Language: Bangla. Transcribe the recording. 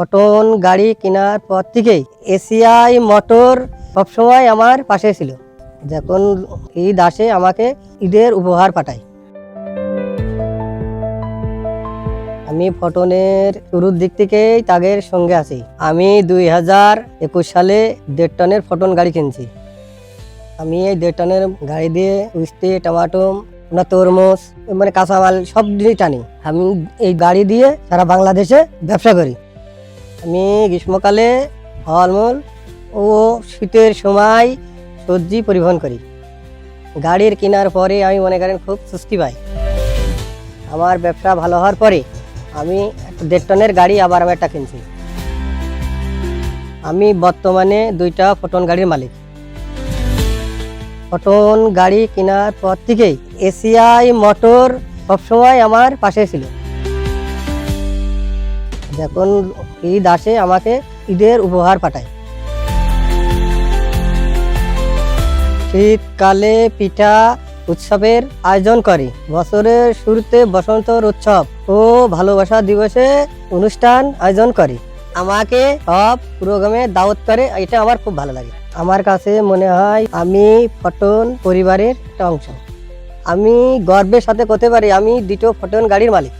ফটন গাড়ি কেনার পর থেকেই এসিআই মোটর সবসময় আমার পাশে ছিল। যখন ঈদ আসে, আমাকে ঈদের উপহার পাঠায়। আমি ফটনের শুরুর দিক থেকেই তাদের সঙ্গে আছি। আমি দুই হাজার একুশ সালে দেড় টনের ফটন গাড়ি কিনছি। আমি এই দেড় টনের গাড়ি দিয়ে উস্তি, টমাটো, না তরমুজ মানে কাঁচামাল সব জিনিস টানি। আমি এই গাড়ি দিয়ে সারা বাংলাদেশে ব্যবসা করি। আমি গ্রীষ্মকালে ফলমূল ও শীতের সময় সবজি পরিবহন করি। গাড়ির কেনার পরে আমি মনে করেন খুব সুস্থি পাই। আমার ব্যবসা ভালো হওয়ার পরে আমি দেড় টনের গাড়ি আবার আমি একটা কিনছি। আমি বর্তমানে দুইটা ফটন গাড়ির মালিক। ফটন গাড়ি কেনার পর থেকেই এসিআই মোটর সবসময় আমার পাশে ছিল। যখন ঈদ আসে আমাকে ঈদের উপহার পাঠায়। শীতকালে পিঠা উৎসবের আয়োজন করে। বছরের শুরুতে বসন্তর উৎসব ও ভালোবাসা দিবসে অনুষ্ঠান আয়োজন করে। আমাকে সব প্রোগ্রামে দাওয়াত করে, এটা আমার খুব ভালো লাগে। আমার কাছে মনে হয় আমি ফটন পরিবারের একটা অংশ। আমি গর্বের সাথে করতে পারি, আমি দুটো ফটন গাড়ির মালিক।